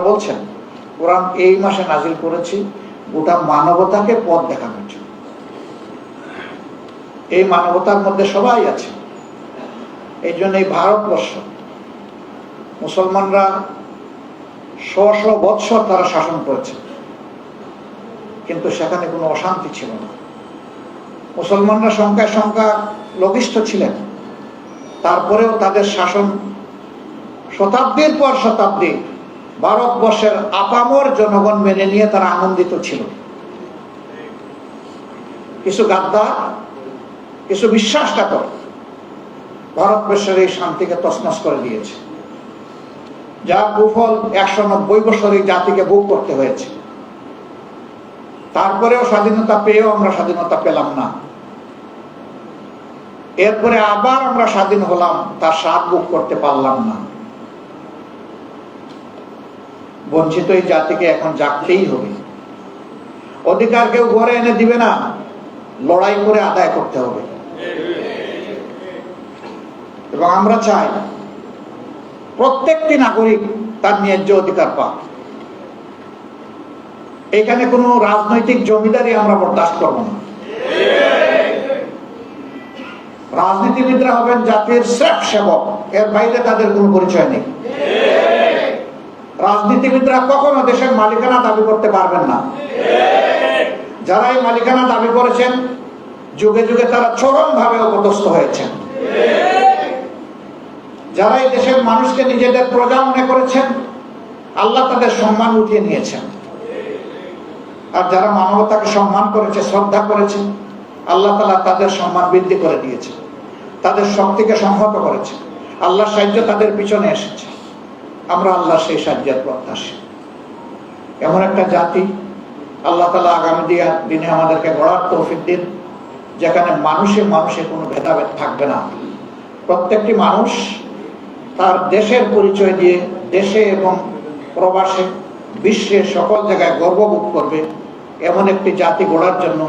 বলছেন, কোরআন এই মাসে নাজিল করেছি, গোটা মানবতাকে পথ দেখানোর জন্য। এই মানবতার মধ্যে সবাই আছে। এই জন্য এই ভারতবর্ষ, মুসলমানরা শ শ বৎসর তারা শাসন করেছে। কিন্তু সেখানে কোনো অশান্তি ছিল না। মুসলমানরা সংখ্যায় সংখ্যা লঘিষ্ঠ ছিলেন। তারপরেও তাদের শাসন শতাব্দীর পর শতাব্দী ভারতবর্ষের আপামর জনগণ মেনে নিয়ে তারা আনন্দিত ছিল। কিছু গাদ্দার কিছু বিশ্বাসঘাতক ভারতবর্ষের এই শান্তিকে তছনছ করে দিয়েছে। যা কুফল একশো নব্বই বছর এই জাতিকে ভোগ করতে হয়েছে। তারপরেও স্বাধীনতা পেয়েও আমরা স্বাধীনতা পেলাম না। এরপরে আবার আমরা স্বাধীন হলাম, তার স্বাদ ভোগ করতে পারলাম না। বঞ্চিত এই জাতিকে এখন জাগতেই হবে। অধিকার কেউ ঘরে এনে দিবে না, লড়াই করে আদায় করতে হবে। এবং আমরা চাই প্রত্যেকটি নাগরিক তার ন্যায্য অধিকার পাক। এখানে কোনো রাজনৈতিক জমিদারি আমরা বরদাস্ত করব না। রাজনীতিবিদরা হবেন জাতির শ্রেফ সেবক এর বাইরে তাদের কোনো পরিচয় নেই। রাজনীতিবিদরা কখনো দেশের মালিকানা দাবি করতে পারবেন না। যারা এই মালিকানা দাবি করেছেন, যুগে যুগে তারা চরম ভাবে অপদস্থ হয়েছেন। যারা এই দেশের মানুষকে নিজেদের প্রজা মনে করেছেন, আল্লাহ তাদের সম্মান উঠিয়ে নিয়েছেন। আর যারা মানবতাকে সম্মান করেছে, শ্রদ্ধা করেছে, আল্লাহ তালা তাদের সম্মান বৃদ্ধি করে দিয়েছে তাদের শক্তিকে সংহত করেছে আল্লাহ সাহায্য তাদের পিছনে এসেছে। আমরা আল্লাহ সেই সাহায্যের প্রত্যাশী। এমন একটা জাতি, আল্লাহ তালা আগামী দিনে আমাদেরকে গড়ার তৌফিক দিন, যেখানে মানুষে মানুষে কোনো ভেদাভেদ থাকবে না। প্রত্যেকটি মানুষ তার দেশের পরিচয় দিয়ে দেশে এবং প্রবাসে বিশ্বে সকল জায়গায় গর্ববোধ করবে এমন একটি জাতি গড়ার জন্য।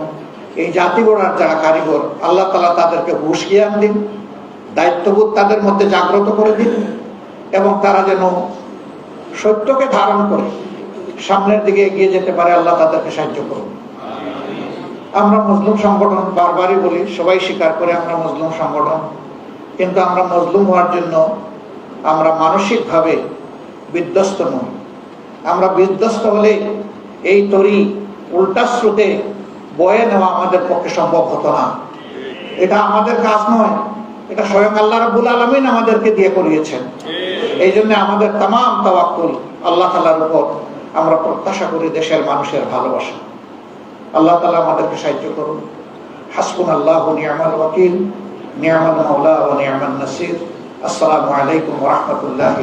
এই জাতি গড়ার যারা কারিগর, আল্লাহ তালা তাদেরকে হুশ জ্ঞান দিন, দায়িত্ববোধ তাদের মধ্যে জাগ্রত করে দিন। এবং তারা যেন সত্যকে ধারণ করে, সামনের দিকে এগিয়ে যেতে পারে, আল্লাহ তাদেরকে সাহায্য করুন। আমরা মজলুম সংগঠন বারবারই বলি, সবাই স্বীকার করে আমরা মজলুম সংগঠন। কিন্তু আমরা মজলুম হওয়ার জন্য আমরা মানসিকভাবে বিধ্বস্ত নই। আমরা বিধ্বস্ত হলে এই তরি উল্টা স্রোতে বয়ে নেওয়া আমাদের পক্ষে সম্ভব হতো না। এটা আমাদের কাজ নয়। এটা স্বয়ং আল্লাহ রাবুল আলমিন আমাদেরকে দিয়ে করিয়েছেন। এই জন্য আমাদের তাম তাওয়াক্কুল আল্লাহ তালার উপর আমরা প্রত্যাশা করি দেশের মানুষের ভালোবাসা। আল্লাহ তালা আমাদেরকে সাহায্য করুন। হাসকুন আল্লাহ নিয়ামাল ওয়াকিল, নিয়ামাল মাওলা ও নিয়ামাল নাসির। আসসালামু আলাইকুম রহমতুল্লাহ